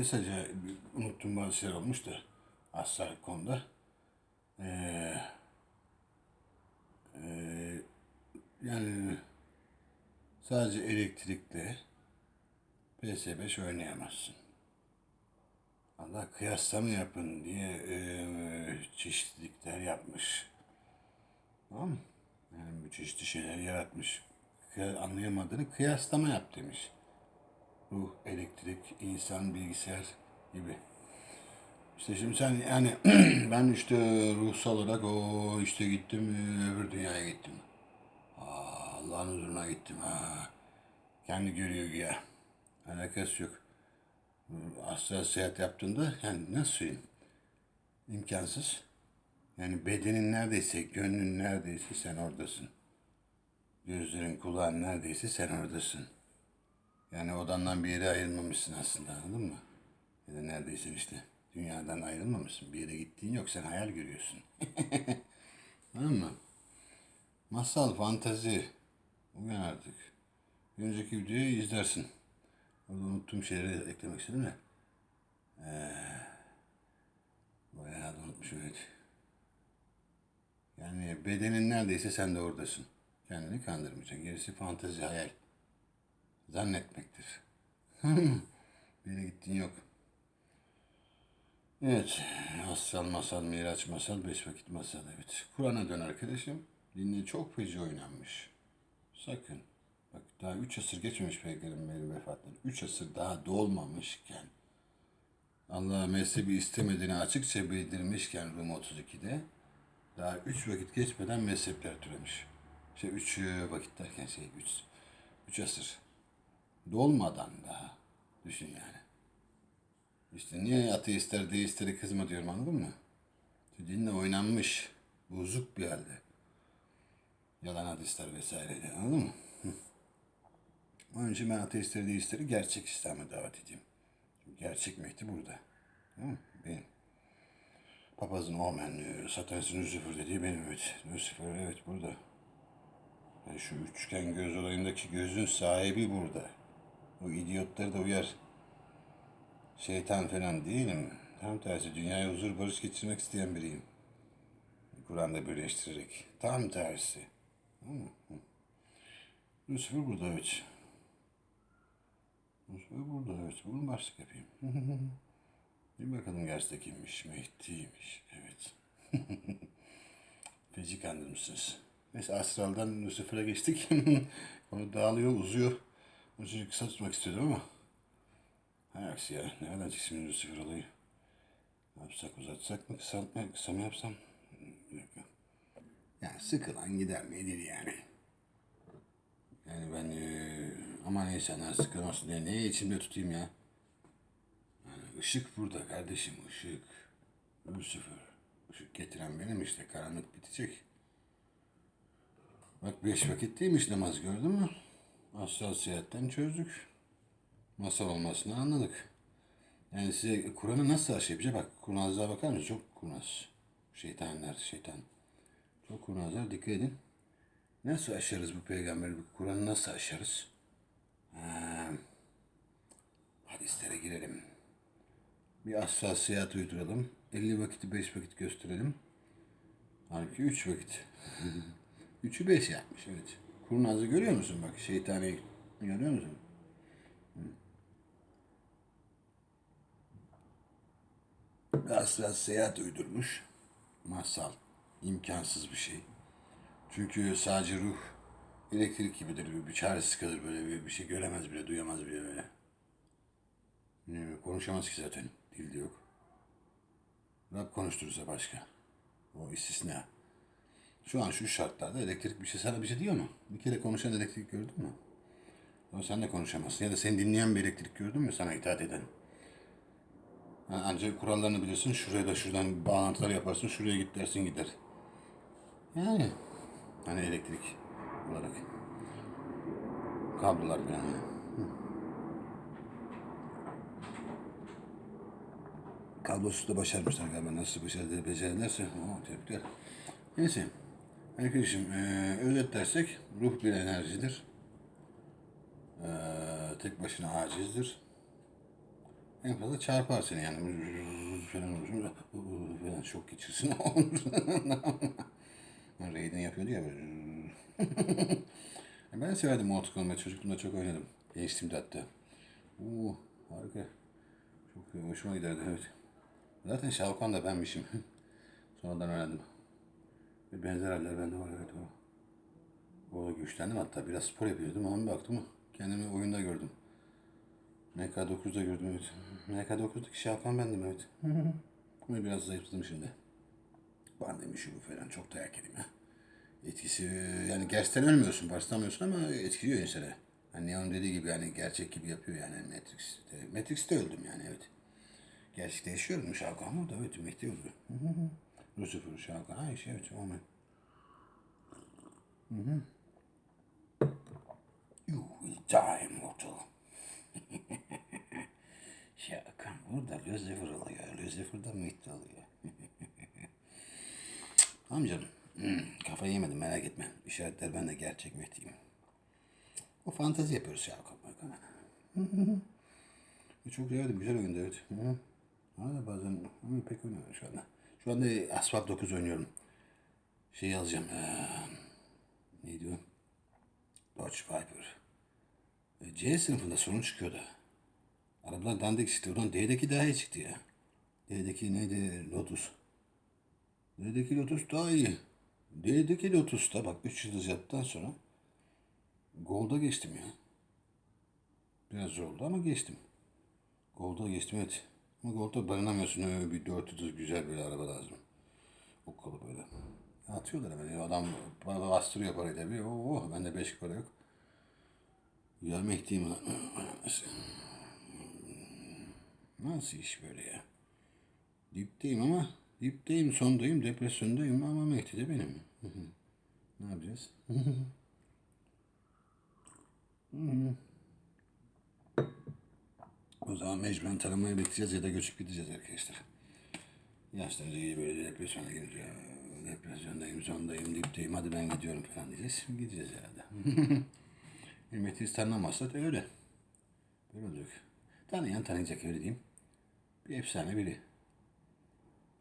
kısaca unuttuğum bazı şeyler olmuş da asla konuda. Ee, e, yani sadece elektrikle PS5 oynayamazsın. Allah kıyaslama yapın diye e, çeşitlilikler yapmış. Tamam mı? Yani çeşitli şeyler yaratmış. Anlayamadığını kıyaslama yap demiş. Ruh, elektrik, insan, bilgisayar gibi. İşte şimdi sen yani ben işte ruhsal olarak o işte gittim öbür dünyaya gittim. Allah'ın huzuruna gittim ha. Kendi görüyor ya. Alakası yok. Astral seyahat yaptığında yani nasıl söyleyeyim? İmkansız. Yani bedenin neredeyse, gönlün neredeyse sen oradasın. Gözlerin, kulağın neredeyse sen oradasın. Yani odandan bir yere ayrılmamışsın aslında anladın mı? Ya da neredeyse işte dünyadan ayrılmamışsın. Bir yere gittiğin yok sen hayal görüyorsun. Anladın mı? Masal, fantazi. Uyan artık. Bir önceki videoyu izlersin. Orada unuttuğum şeyleri eklemek istedim de. Ee, bayağı da unutmuşum evet. Yani bedenin neredeyse sen de oradasın. Kendini kandırmayacaksın. Gerisi fantezi, hayal. Zannetmektir. bir yere gittiğin yok. Evet. Astral masal, miraç masal, beş vakit masal. Evet. Kur'an'a dön arkadaşım. Dinle çok feci oynanmış. Sakın. Bak daha üç asır geçmemiş peygamberin vefatları. Üç asır daha dolmamışken Allah mezhebi istemediğini açıkça bildirmişken Rum 32'de daha üç vakit geçmeden mezhepler türemiş. Şey üç vakit derken şey üç, üç asır. Dolmadan daha. Düşün yani. İşte niye ateistler deistleri kızma diyorum anladın mı? Dinle oynanmış. Bozuk bir halde. Yalan hadisler vesaire anladın mı? Onun için ben ateistleri deistleri gerçek İslam'a davet edeyim. Çünkü gerçek Mehdi burada. Tamam mı? Benim. Papazın Omen, Satanistin Lucifer dediği benim evet. Lucifer evet burada. Yani şu üçgen göz olayındaki gözün sahibi burada. O idiotları da uyar. Şeytan falan değilim. Tam tersi dünyaya huzur barış getirmek isteyen biriyim. Kur'an'da birleştirerek. Tam tersi. Lucifer burada evet. Lucifer burada evet. Bunu başlık yapayım. Bir bakalım gerçekten kimmiş? Mehdi'ymiş. Evet. Feci kandırmışsınız. Neyse astraldan Lucifer'a geçtik. Onu dağılıyor, uzuyor. Çocuk kısa istiyordum ama. Hay aksi ya. Nereden çıksın şimdi Lucifer olayı? Ne yapsak uzatsak mı? Kısaltma, kısa mı yapsam? Bir dakika. Yani sıkılan gider nedir yani? Yani ben eee aman insanlar sıkılmasın diye neyi içimde tutayım ya? Yani ışık burada kardeşim ışık. Lucifer. Işık getiren benim işte karanlık bitecek. Bak beş vakit değilmiş namaz gördün mü? Astral seyahatten çözdük. Masal olmasını anladık. Yani size Kur'an'ı nasıl aşabileceğim? Bak kurnazlığa bakar mısın? Çok kurnaz. Şeytanlar, şeytan. Çok kurnazlar dikkat edin. Nasıl aşarız bu peygamberi? Kur'an'ı nasıl aşarız? Ha, hadislere girelim. Bir seyahat uyduralım. 50 vakiti 5 vakit gösterelim. Halbuki 3 vakit. 3'ü 5 yapmış evet. Kurnazı görüyor musun bak şeytani görüyor musun? Astral seyahat uydurmuş. Masal. imkansız bir şey. Çünkü sadece ruh elektrik gibidir. Bir, bir çaresiz kalır böyle bir, bir şey göremez bile, duyamaz bile böyle. Ne, konuşamaz ki zaten. Dilde yok. Rab konuşturursa başka. O istisna. Şu an şu şartlarda elektrik bir şey sana bir şey diyor mu? Bir kere konuşan elektrik gördün mü? Ama sen de konuşamazsın. Ya da seni dinleyen bir elektrik gördün mü sana itaat eden? Ha, ancak kurallarını bilirsin. Şuraya da şuradan bağlantılar yaparsın. Şuraya git dersin gider. Yani. Hani elektrik olarak. Kablolar falan yani. Hı. Kablosuz da başarmışlar galiba. Nasıl başardı, becerdilerse. Oo, tebrikler. Neyse. Arkadaşım eee özetlersek ruh bir enerjidir. Eee, tek başına acizdir. En fazla çarpar seni yani. Falan, falan şok geçirsin. Raiden yapıyordu ya böyle. ben severdim Mortal Kombat. Çocukluğumda çok oynadım. Gençliğimde hatta. Oo, harika. Çok hoşuma giderdi evet. Zaten Kahn da benmişim. Sonradan öğrendim. Benzer haller bende var evet o. O güçlendim hatta biraz spor yapıyordum ama bir baktım kendimi oyunda gördüm. MK9'da gördüm evet. MK9'daki Shao Kahn bendim evet. Ama biraz zayıfladım şimdi. Ben demişim bu falan çok dayak yedim ya. Etkisi yani gerçekten ölmüyorsun, başlamıyorsun ama etkiliyor insanı. Hani Neon dediği gibi yani gerçek gibi yapıyor yani Matrix'te. Matrix'te öldüm yani evet. Gerçekte yaşıyorum Shao Kahn orada evet Mehdi öldü. Lucifer, Kahn, aynı şey evet o You will die mortal. Şakan burada Lucifer oluyor. Lucifer da Mehdi oluyor. tamam canım. Hmm, kafayı yemedim merak etme. İşaretler ben de gerçek Mehdi'yim. O fantezi yapıyoruz Şakan. Çok güzeldi, güzel oyundu evet. Hı -hı. Hala bazen ama pek oynamıyorum şu anda. Şu anda Asphalt 9 oynuyorum. Şey alacağım. Ee, neydi o? Dodge Viper. E, C sınıfında sorun çıkıyordu. Arabalar dandik çıktı. Oradan D'deki daha iyi çıktı ya. D'deki neydi? Lotus. D'deki Lotus daha iyi. D'deki Lotus'ta bak 3 yıldız yaptıktan sonra Gold'a geçtim ya. Biraz zor oldu ama geçtim. Gold'a geçtim evet. Ama Gold'a dayanamıyorsun. Öyle bir 4 yıldız güzel böyle araba lazım. O kolu böyle. Atıyorlar hemen. Ya Adam bastırıyor parayı tabii. Oo, oh, bende 5 para yok. Mehdi'yim lan. Nasıl iş böyle ya? Dipteyim ama dipteyim, sondayım, depresyondayım ama Mehdi de benim. ne yapacağız? O zaman mecburen taramaya bekleyeceğiz ya da göçüp gideceğiz arkadaşlar. Yaşlanınca iyi böyle depresyona girince depresyondayım, sondayım, dipteyim, hadi ben gidiyorum falan diyeceğiz. Gideceğiz herhalde. Hürmeti tanımazsa öyle. Böyle olacak. Tanıyan tanıyacak öyle diyeyim. Bir efsane biri.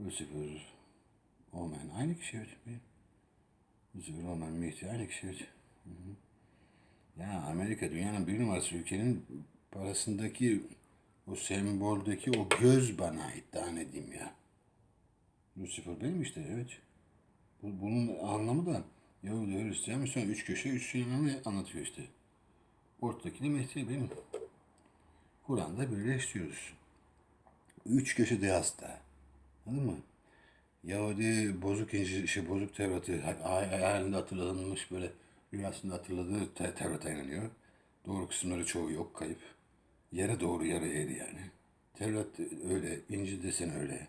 Lucifer, Omen aynı kişi evet. Lucifer, Omen, Mehdi aynı kişi evet. Ya Amerika dünyanın bir numarası ülkenin parasındaki o semboldeki o göz bana ait daha ne diyeyim ya. Lucifer benim işte evet. Bu, bunun anlamı da Yahudi Hristiyan Müslüman üç köşe üç şeyini anlatıyor işte. Ortadaki de Mehdi benim. Kur'an'da böyle. Üç köşede hasta. Anladın mı? Yahudi bozuk İncil, şey, bozuk Tevrat'ı hayalinde hatırlanmış böyle rüyasında hatırladığı te Tevrat'a inanıyor. Doğru kısımları çoğu yok, kayıp. Yere doğru yarı eğri yani. Tevrat öyle, İncil desen öyle.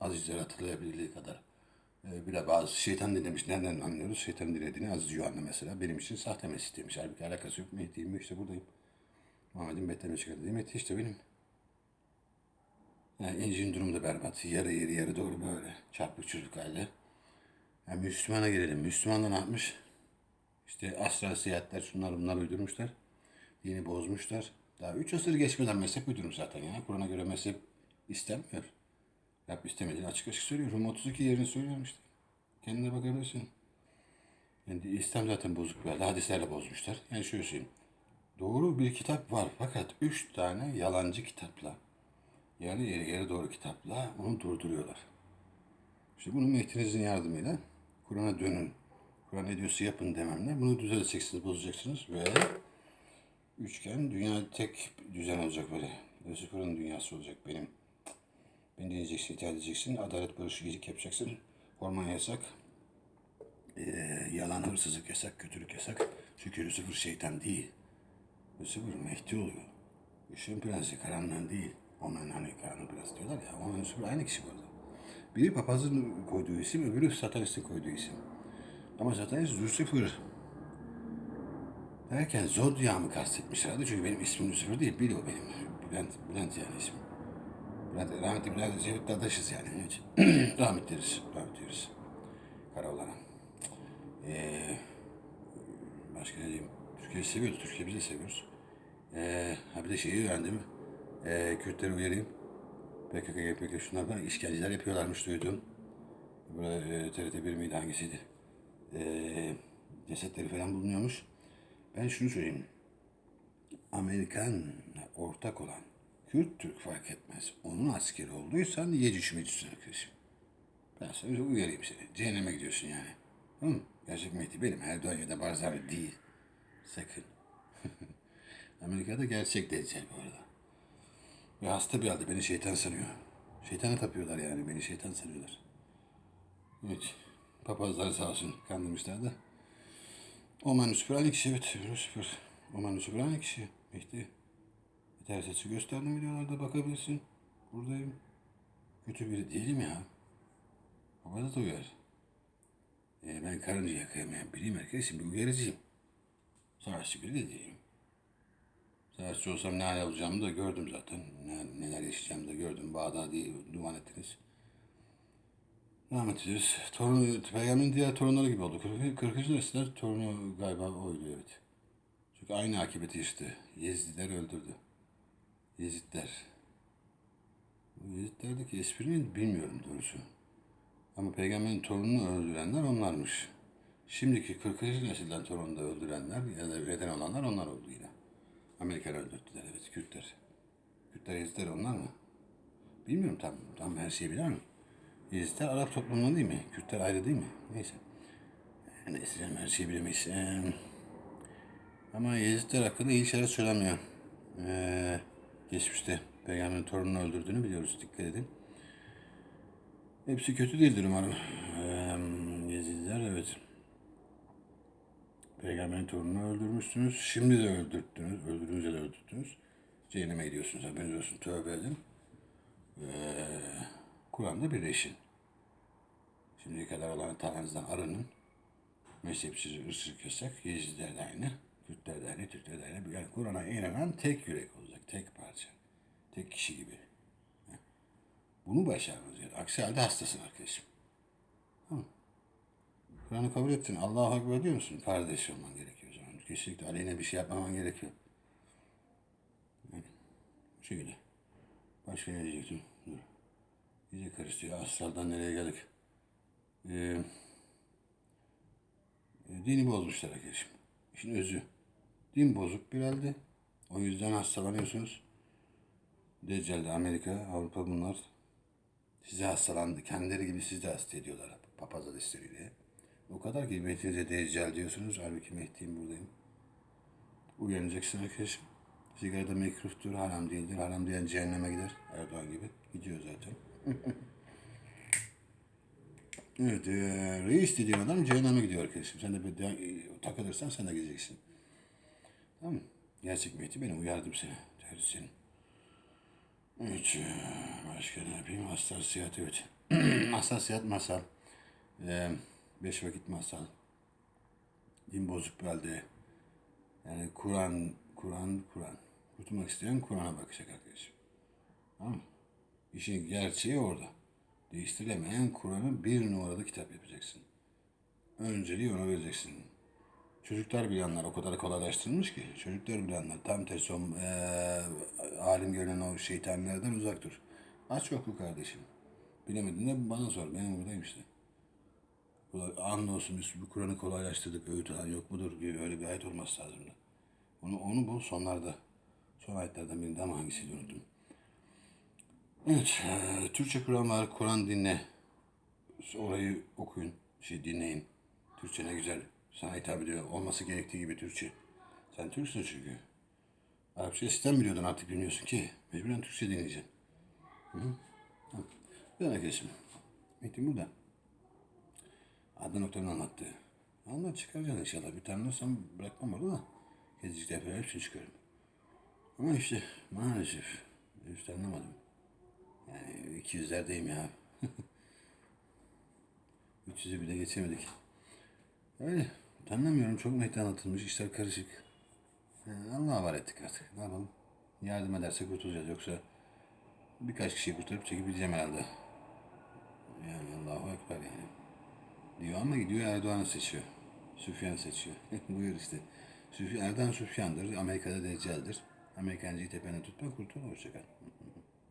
Azizler hatırlayabildiği kadar. Ee, bile bazı şeytan dinlemiş. Nereden anlıyoruz? Şeytan dinlediğini Aziz Yuhanna mesela. Benim için sahte Mesih demiş. Halbuki alakası yok. Mehdi'yim işte buradayım. Muhammed'in betleme çıkardığı Mehdi işte benim. Yani İncil'in durumu da berbat. Yarı yeri yarı doğru böyle. Çarpık çürük halde. Yani Müslümana gelelim. Müslüman ne yapmış? İşte astral seyahatler şunlar bunlar uydurmuşlar. Dini bozmuşlar. Daha üç asır geçmeden mezhep uydurmuş zaten ya. Kur'an'a göre mezhep istenmiyor. Rab istemediğini açık açık söylüyor. Rum 32 yerini söylüyorum işte. Kendine bakabilirsin. Yani İslam zaten bozuk bir halde. Hadislerle bozmuşlar. Yani şöyle söyleyeyim. Doğru bir kitap var fakat üç tane yalancı kitapla yarı yeri yarı doğru kitapla onu durduruyorlar. İşte bunu Mehdi'nizin yardımıyla Kur'an'a dönün. Kur'an ne yapın dememle bunu düzelteceksiniz, bozacaksınız ve üçgen dünya tek düzen olacak böyle. Lucifer'ın dünyası olacak benim. Beni dinleyeceksin, itaat edeceksin. Adalet, barış, iyilik yapacaksın. Orman yasak. Ee, yalan, hırsızlık yasak, kötülük yasak. Çünkü Lucifer şeytan değil. Lucifer Mehdi oluyor. Işığın prensi, karanlığın değil. Onun hani karanlık prens diyorlar ya. Onun Lucifer aynı kişi burada. Biri papazın koyduğu isim, öbürü satanistin koyduğu isim. Ama satanist Lucifer derken Zodiac'ımı kastetmiş herhalde. Çünkü benim ismim Lucifer değil, Biri o benim. Bülent, Bülent yani ismim. Bülent, rahmetli Bülent Cevdet Dadaş'ız yani. Evet. rahmet deriz, rahmet deriz. Karaoğlan'a. Ee, başka ne diyeyim? Türkiye'yi seviyoruz, Türkiye bizi seviyoruz. Ee, ha bir de şeyi öğrendim. Ee, Kürtleri uyarayım. PKK, YPG şunlar falan işkenceler yapıyorlarmış duydum. Burada e, TRT 1 miydi hangisiydi? Ee, cesetleri falan bulunuyormuş. Ben şunu söyleyeyim. Amerikan ortak olan Kürt Türk fark etmez. Onun askeri olduysan ye düşmecisin arkadaşım. Ben sana uyarayım seni. Cehenneme gidiyorsun yani. Tamam? Gerçek Mehdi benim. Erdoğan ya da Barzani değil. Sakın. Amerika'da gerçek Deccal bu arada. Ve hasta bir halde beni şeytan sanıyor. Şeytana tapıyorlar yani. Beni şeytan sanıyorlar. Evet. Papazlar sağ olsun kandırmışlar da. Oman Lucifer aynı kişi evet. Lucifer. Oman aynı kişi. Mehdi. Bir tersesi gösterdim videolarda bakabilirsin. Buradayım. Kötü biri değilim ya. Babada da uyar. E, ben karıncaya kıyamayan biriyim arkadaşım. Bir uyarıcıyım. Savaşçı biri de değilim. Savaşçı olsam ne hal olacağımı da gördüm zaten. Ne, neler yaşayacağımı da gördüm. Bağdadi'yi duman ettiniz. Rahmet ederiz. Torunu, Peygamberin diğer torunları gibi oldu. 40. 40. nesiller torunu galiba oydu evet. Çünkü aynı akıbeti işte. Yezidler öldürdü. Yezidler. Yezidlerdeki espriyi bilmiyorum doğrusu. Ama peygamberin torununu öldürenler onlarmış. Şimdiki 40. nesilden torunu da öldürenler ya da neden olanlar onlar oldu yine. Amerikan öldürdüler evet Kürtler. Kürtler Yezidler onlar mı? Bilmiyorum tam, tam her şeyi bilir Yezidler Arap toplumundan değil mi? Kürtler ayrı değil mi? Neyse. Neyse canım her şeyi bilemeyiz. Ee, ama Yezidler hakkında iyi şeyler söylemiyor. Ee, geçmişte peygamberin torununu öldürdüğünü biliyoruz. Dikkat edin. Hepsi kötü değildir umarım. Ee, Yezidiler evet. Peygamberin torununu öldürmüşsünüz. Şimdi de öldürttünüz. Öldürdüğünüzde de öldürttünüz. Cehenneme gidiyorsunuz. Haberiniz olsun. Tövbe edin. Ee, Kur'an'da birleşin. Şimdiye kadar olan hatalarınızdan arının. Mezhepsiz, ırkçılık yasak. Yezidiler de aynı. Kürtler de aynı, Türkler de aynı. Yani Kur'an'a inanan tek yürek olacak. Tek parça. Tek kişi gibi. Bunu başarmanız gerekiyor. Aksi halde hastasın arkadaşım. Kur'an'ı kabul ettin. Allah'a Ekber diyor musun? Kardeş olman gerekiyor o zaman. Kesinlikle aleyhine bir şey yapmaman gerekiyor. Yani, bu şekilde. Başka ne diyecektim? İyice karıştırıyor. Asrardan nereye geldik? Ee, e, dini bozmuşlar arkadaşım. İşin özü. Din bozuk bir halde. O yüzden hastalanıyorsunuz. Deccal'de Amerika, Avrupa bunlar size hastalandı. Kendileri gibi siz de hasta ediyorlar. Papaz adresleriyle. O kadar ki Mehdi'nize Deccal diyorsunuz. Halbuki Mehdi'yim buradayım. Uyanacaksın arkadaşım. Sigara da mekruhtur, haram değildir. Haram diyen cehenneme gider. Erdoğan gibi. Gidiyor zaten. evet, e, reis dediğin adam cehenneme gidiyor arkadaşım. Sen de bir de, e, takılırsan sen de gideceksin. Tamam mı? Gerçek Mehdi benim uyardım seni. Senin. Evet, e, başka ne yapayım? Hassasiyet, evet. Hassasiyet masal. Ee, beş vakit masal. Din bozuk bir halde. Yani Kur'an, Kur'an, Kur'an. Kurtulmak isteyen Kur'an'a bakacak arkadaşım. Tamam mı? İşin gerçeği orada. Değiştirilemeyen Kur'an'ı bir numaralı kitap yapacaksın. Önceliği ona vereceksin. Çocuklar bilenler o kadar kolaylaştırılmış ki. Çocuklar bilenler tam tersi o eee, alim görünen o şeytanlardan uzak dur. Aç oku kardeşim. Bilemedin de bana sor. Benim buradayım işte. Anlıyorsun biz bu Kur'an'ı kolaylaştırdık. Öğüt alan yok mudur gibi öyle bir ayet olması lazım da. Onu, onu bul sonlarda. Son ayetlerden birinde ama hangisiydi unuttum. Evet. eee, Türkçe Kur'an var. Kur'an dinle. Orayı okuyun. Şey dinleyin. Türkçe ne güzel. Sana hitap ediyor. Olması gerektiği gibi Türkçe. Sen Türksün çünkü. Arapça sistem biliyordun artık bilmiyorsun ki. Mecburen Türkçe dinleyeceksin. Hı hı. Tamam. Bir arkadaşım. Metin burada. Adnan Oktar'ın anlattı. Anlat çıkaracaksın inşallah. Bir tane olsam bırakmam orada da. Gezicikler falan hepsini çıkarım. Ama işte maalesef. Hiç anlamadım. Yani 200'lerdeyim ya. 300'ü bile geçemedik. Öyle. Anlamıyorum. Çok mehdi anlatılmış. işler karışık. Yani Allah'a var ettik artık. Ne yapalım? Yardım ederse kurtulacağız. Yoksa birkaç kişiyi kurtarıp çekip gideceğim herhalde. Yani Allahu Ekber yani. Diyor ama gidiyor Erdoğan'ı seçiyor. Süfyan seçiyor. Buyur işte. Erdoğan Süfyan'dır. Amerika'da Deccal'dir. Amerikancıyı tepene tutma kurtul. Hoşçakal.